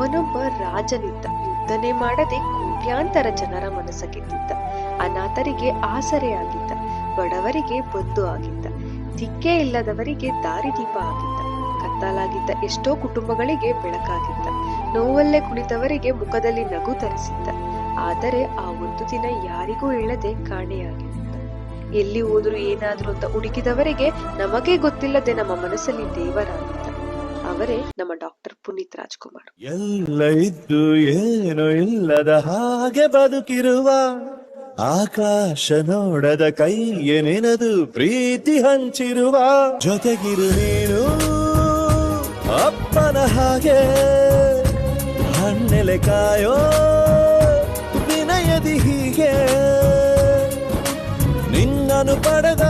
ಅವನೊಬ್ಬ ರಾಜನಿದ್ದ. ಯುದ್ಧನೇ ಮಾಡದೆ ಕೋಟ್ಯಾಂತರ ಜನರ ಮನಸ್ಸ ಗೆದ್ದಿದ್ದ ಅನಾಥರಿಗೆ ಆಸರೆಯಾಗಿದ್ದ. ಬಡವರಿಗೆ ಬಂಧು ಆಗಿದ್ದ. ದಿಕ್ಕೇ ಇಲ್ಲದವರಿಗೆ ದಾರಿದೀಪ ಆಗಿದ್ದ. ಕತ್ತಲಾಗಿದ್ದ ಎಷ್ಟೋ ಕುಟುಂಬಗಳಿಗೆ ಬೆಳಕಾಗಿದ್ದ. ನೋವಲ್ಲೇ ಕುಳಿತವರಿಗೆ ಮುಖದಲ್ಲಿ ನಗು ತರಿಸಿದ್ದ. ಆದರೆ ಆ ಒಂದು ದಿನ ಯಾರಿಗೂ ಹೇಳದೆ ಕಾಣೆಯಾಗಿದ್ದ. ಎಲ್ಲಿ ಹೋದ್ರು ಏನಾದರೂ ಅಂತ ಹುಡುಕಿದವರಿಗೆ ನಮಗೇ ಗೊತ್ತಿಲ್ಲದೆ ನಮ್ಮ ಮನಸ್ಸಲ್ಲಿ ದೇವರಾಗಿದ್ದ ಅವರೇ ನಮ್ಮ ಡಾಕ್ಟರ್ ಪುನೀತ್ ರಾಜ್ಕುಮಾರ್. ಎಲ್ಲ ಇದ್ದು ಏನು ಇಲ್ಲದ ಹಾಗೆ ಬದುಕಿರುವ ಆಕಾಶ ನೋಡದ ಕೈಗೆ ಪ್ರೀತಿ ಹಂಚಿರುವ ಜೊತೆಗಿರು ನೀನು ಅಪ್ಪನ ಹಾಗೆ ಹಣ್ಣೆಲೆ ಕಾಯೋ ವಿನಯದಿ ಹೀಗೆ ನಿನ್ನನು ಪಡೆದ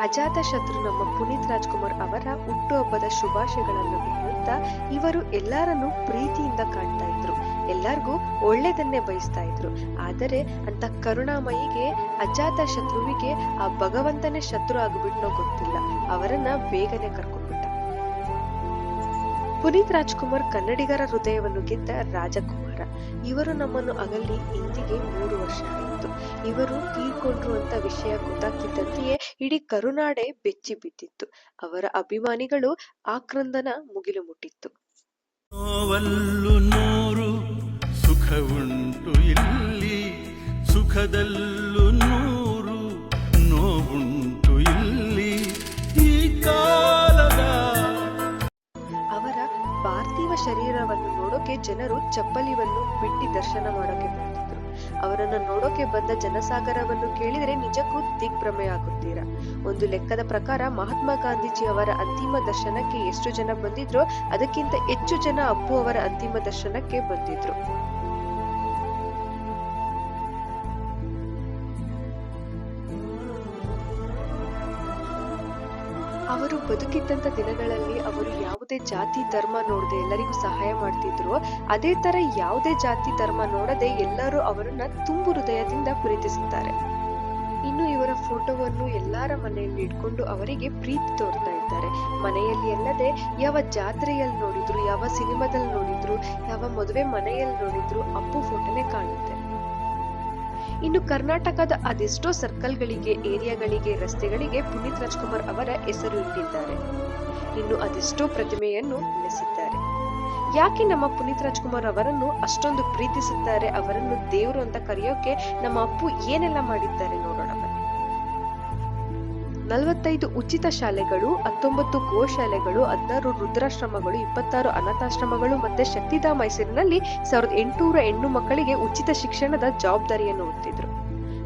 ಅಜಾತ ಶತ್ರು ನಮ್ಮ ಪುನೀತ್ ರಾಜ್ಕುಮಾರ್ ಅವರ ಹುಟ್ಟುಹಬ್ಬದ ಶುಭಾಶಯಗಳನ್ನು ಹೇಳುತ್ತಾ ಇವರು ಎಲ್ಲರನ್ನೂ ಪ್ರೀತಿಯಿಂದ ಕಾಣ್ತಾ ಇದ್ರು. ಎಲ್ಲರಿಗೂ ಒಳ್ಳೆಯದನ್ನೇ ಬಯಸ್ತಾ ಇದ್ರು. ಆದರೆ ಅಂತ ಕರುಣಾಮಯಿಗೆ, ಅಜಾತ ಶತ್ರುವಿಗೆ ಆ ಭಗವಂತನೇ ಶತ್ರು ಆಗ್ಬಿಟ್ನೋ ಗೊತ್ತಿಲ್ಲ. ಅವರನ್ನ ಬೇಗನೆ ಕರ್ಕೊಂಡ್ಬಿಟ್ಟ ಪುನೀತ್ ರಾಜ್ಕುಮಾರ್ ಕನ್ನಡಿಗರ ಹೃದಯವನ್ನು ಗೆದ್ದ ರಾಜಕುಮಾರ. ಇವರು ನಮ್ಮನ್ನು ಅಗಲಿ ಇಂದಿಗೆ ಮೂರು ವರ್ಷ ಆಯಿತು. ಇವರು ತೀರ್ಕೊಂಡ್ರು ಅಂತ ವಿಷಯ ಗೊತ್ತಾಗ್ತಿದ್ದಂತೆಯೇ ಇಡೀ ಕರುನಾಡೆ ಬೆಚ್ಚಿ ಬಿದ್ದಿತ್ತು. ಅವರ ಅಭಿಮಾನಿಗಳು ಆಕ್ರಂದನ ಮುಗಿಲು ಮುಟ್ಟಿತ್ತು. ಸುಖವುಂಟು ಇಲ್ಲಿ. ಸುಖದಲ್ಲೂ ಶರೀರವನ್ನು ನೋಡೋಕೆ ಜನರು ಚಪ್ಪಲಿವನ್ನು ಬಿಟ್ಟಿ ದರ್ಶನ ಮಾಡೋಕೆ ಬಂದಿದ್ರು ಅವರನ್ನ ನೋಡೋಕೆ ಬಂದ ಜನಸಾಗರವನ್ನು ಕೇಳಿದ್ರೆ ನಿಜಕ್ಕೂ ದಿಗ್ಭ್ರಮೆ ಆಗುತ್ತೀರಾ? ಒಂದು ಲೆಕ್ಕದ ಪ್ರಕಾರ ಮಹಾತ್ಮ ಗಾಂಧೀಜಿ ಅವರ ಅಂತಿಮ ದರ್ಶನಕ್ಕೆ ಎಷ್ಟು ಜನ ಬಂದಿದ್ರೋ, ಅದಕ್ಕಿಂತ ಹೆಚ್ಚು ಜನ ಅಪ್ಪು ಅವರ ಅಂತಿಮ ದರ್ಶನಕ್ಕೆ ಬಂದಿದ್ರು. ಅವರು ಬದುಕಿದ್ದಂತ ದಿನಗಳಲ್ಲಿ ಅವರು ಯಾವುದೇ ಜಾತಿ, ಧರ್ಮ ನೋಡದೆ ಎಲ್ಲರಿಗೂ ಸಹಾಯ ಮಾಡ್ತಿದ್ರು. ಅದೇ ತರ ಯಾವುದೇ ಜಾತಿ, ಧರ್ಮ ನೋಡದೆ ಎಲ್ಲರೂ ಅವರನ್ನ ತುಂಬು ಹೃದಯದಿಂದ ಪ್ರೀತಿಸುತ್ತಾರೆ. ಇನ್ನು ಇವರ ಫೋಟೋವನ್ನು ಎಲ್ಲರ ಮನೆಯಲ್ಲಿ ಇಟ್ಕೊಂಡು ಅವರಿಗೆ ಪ್ರೀತಿ ತೋರ್ತಾ ಇದ್ದಾರೆ. ಮನೆಯಲ್ಲಿ ಅಲ್ಲದೆ ಯಾವ ಜಾತ್ರೆಯಲ್ಲಿ ನೋಡಿದ್ರು, ಯಾವ ಸಿನಿಮಾದಲ್ಲಿ ನೋಡಿದ್ರು, ಯಾವ ಮದುವೆ ಮನೆಯಲ್ಲಿ ನೋಡಿದ್ರು, ಅಪ್ಪು ಇನ್ನು ಕರ್ನಾಟಕದ ಅದೆಷ್ಟೋ ಸರ್ಕಲ್ಗಳಿಗೆ, ಏರಿಯಾಗಳಿಗೆ, ರಸ್ತೆಗಳಿಗೆ ಪುನೀತ್ ರಾಜ್ಕುಮಾರ್ ಅವರ ಹೆಸರು ಇಟ್ಟಿದ್ದಾರೆ. ಇನ್ನು ಅದೆಷ್ಟೋ ಪ್ರತಿಮೆಯನ್ನು ನೆಲೆಸಿದ್ದಾರೆ ಯಾಕೆ ನಮ್ಮ ಪುನೀತ್ ರಾಜ್ಕುಮಾರ್ ಅವರನ್ನು ಅಷ್ಟೊಂದು ಪ್ರೀತಿಸುತ್ತಾರೆ, ಅವರನ್ನು ದೇವರು ಅಂತ ಕರೆಯೋಕೆ ನಮ್ಮ ಅಪ್ಪು ಏನೆಲ್ಲ ಮಾಡಿದ್ದಾರೆ? ನಲವತ್ತೈದು ಉಚಿತ ಶಾಲೆಗಳು, ಹತ್ತೊಂಬತ್ತು ಗೋಶಾಲೆಗಳು, ಹದಿನಾರು ರುದ್ರಾಶ್ರಮಗಳು, ಇಪ್ಪತ್ತಾರು ಅನಾಥಾಶ್ರಮಗಳು ಮತ್ತೆ ಶಕ್ತಿಧಾಮ ಮೈಸೂರಿನಲ್ಲಿ ಸಾವಿರದ ಎಂಟುನೂರ ಹೆಣ್ಣು ಮಕ್ಕಳಿಗೆ ಉಚಿತ ಶಿಕ್ಷಣದ ಜವಾಬ್ದಾರಿಯನ್ನು ಹೊತ್ತಿದ್ರು.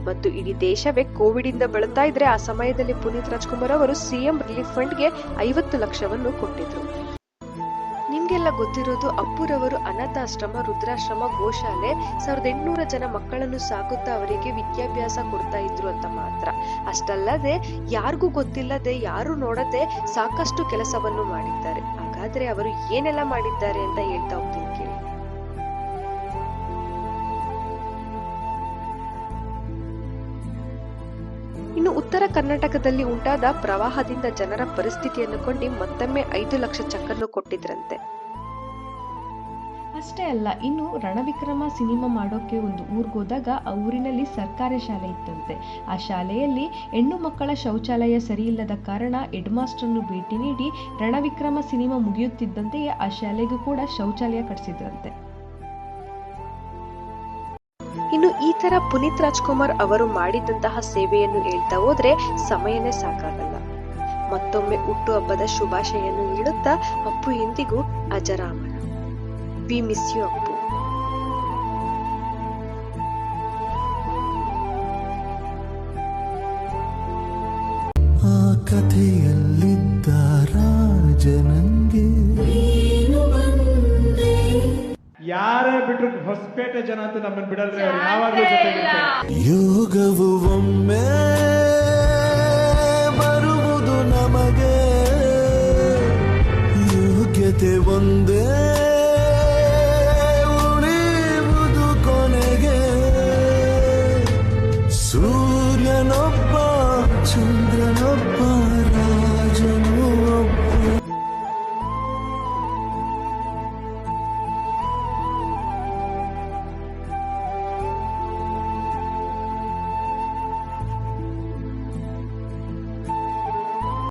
ಮತ್ತು ಇಡೀ ದೇಶವೇ ಕೋವಿಡ್ ಇಂದ ಬಳಲ್ತಾ ಇದ್ರೆ ಆ ಸಮಯದಲ್ಲಿ ಪುನೀತ್ ರಾಜ್ಕುಮಾರ್ ಅವರು ಸಿಎಂ ರಿಲೀಫ್ ಫಂಡ್ಗೆ ಐವತ್ತು ಲಕ್ಷವನ್ನು ಕೊಟ್ಟಿದ್ರು. ನಿಮ್ಗೆಲ್ಲ ಗೊತ್ತಿರೋದು ಅಪ್ಪುರವರು ಅನಾಥಾಶ್ರಮ, ರುದ್ರಾಶ್ರಮ, ಗೋಶಾಲೆ, ಸಾವಿರದ ಎಂಟುನೂರ ಜನ ಮಕ್ಕಳನ್ನು ಸಾಕುತ್ತಾ ಅವರಿಗೆ ವಿದ್ಯಾಭ್ಯಾಸ ಕೊಡ್ತಾ ಇದ್ರು ಅಂತ ಮಾತ್ರ ಅಷ್ಟಲ್ಲದೆ ಯಾರಿಗೂ ಗೊತ್ತಿಲ್ಲದೆ, ಯಾರು ನೋಡದೆ ಸಾಕಷ್ಟು ಕೆಲಸವನ್ನು ಮಾಡಿದ್ದಾರೆ. ಹಾಗಾದ್ರೆ ಅವರು ಏನೆಲ್ಲ ಮಾಡಿದ್ದಾರೆ ಅಂತ ಹೇಳ್ತಾ ಹೋಗ್ತೀನಿ ಕೇಳಿ. ಇನ್ನು ಉತ್ತರ ಕರ್ನಾಟಕದಲ್ಲಿ ಉಂಟಾದ ಪ್ರವಾಹದಿಂದ ಜನರ ಪರಿಸ್ಥಿತಿಯನ್ನು ಕೊಂಡು ಮತ್ತೊಮ್ಮೆ ಐದು ಲಕ್ಷ ಚಕ್ಕನ್ನು ಕೊಟ್ಟಿದ್ರಂತೆ. ಅಷ್ಟೇ ಅಲ್ಲ, ಇನ್ನು ರಣವಿಕ್ರಮ ಸಿನಿಮಾ ಮಾಡೋಕೆ ಒಂದು ಊರಿಗೋದಾಗ ಆ ಊರಿನಲ್ಲಿ ಸರ್ಕಾರಿ ಶಾಲೆ ಇತ್ತಂತೆ. ಆ ಶಾಲೆಯಲ್ಲಿ ಹೆಣ್ಣು ಮಕ್ಕಳ ಶೌಚಾಲಯ ಸರಿಯಿಲ್ಲದ ಕಾರಣ ಹೆಡ್ ಮಾಸ್ಟರ್ನು ಭೇಟಿ ನೀಡಿ ರಣವಿಕ್ರಮ ಸಿನಿಮಾ ಮುಗಿಯುತ್ತಿದ್ದಂತೆಯೇ ಆ ಶಾಲೆಗೂ ಕೂಡ ಶೌಚಾಲಯ ಕಟ್ಟಿಸಿದ್ರಂತೆ ಇನ್ನು ಈ ತರ ಪುನೀತ್ ರಾಜ್ಕುಮಾರ್ ಅವರು ಮಾಡಿದಂತಹ ಸೇವೆಯನ್ನು ಹೇಳ್ತಾ ಹೋದ್ರೆ ಸಮಯನೇ ಸಾಕಾಗಲ್ಲ. ಮತ್ತೊಮ್ಮೆ ಹುಟ್ಟುಹಬ್ಬದ ಶುಭಾಶಯನ್ನು ನೀಡುತ್ತಾ ಅಪ್ಪು ಇಂದಿಗೂ ಅಜರಾಮರ. ವಿ ಮಿಸ್ ಯು ಅಪ್ಪು ಆ ಕಥೆಯಲ್ಲಿದ್ದ ರಾಜನಂಗೆ ಯಾರೇ ಬಿಟ್ರು ಹೊಸಪೇಟೆ ಜನ ಅಂತ ನಮ್ಮನ್ನ ಬಿಡಲ್ರಿ ಅವ್ರು? ಯಾವಾಗಲೂ ಯೋಗವು ಒಮ್ಮೆ ಬರುವುದು ನಮಗೆ. ಯೋಗ್ಯತೆ ಒಂದೇ. ಸೂರ್ಯನೊಬ್ಬ ಚಂದ್ರನೊಬ್ಬ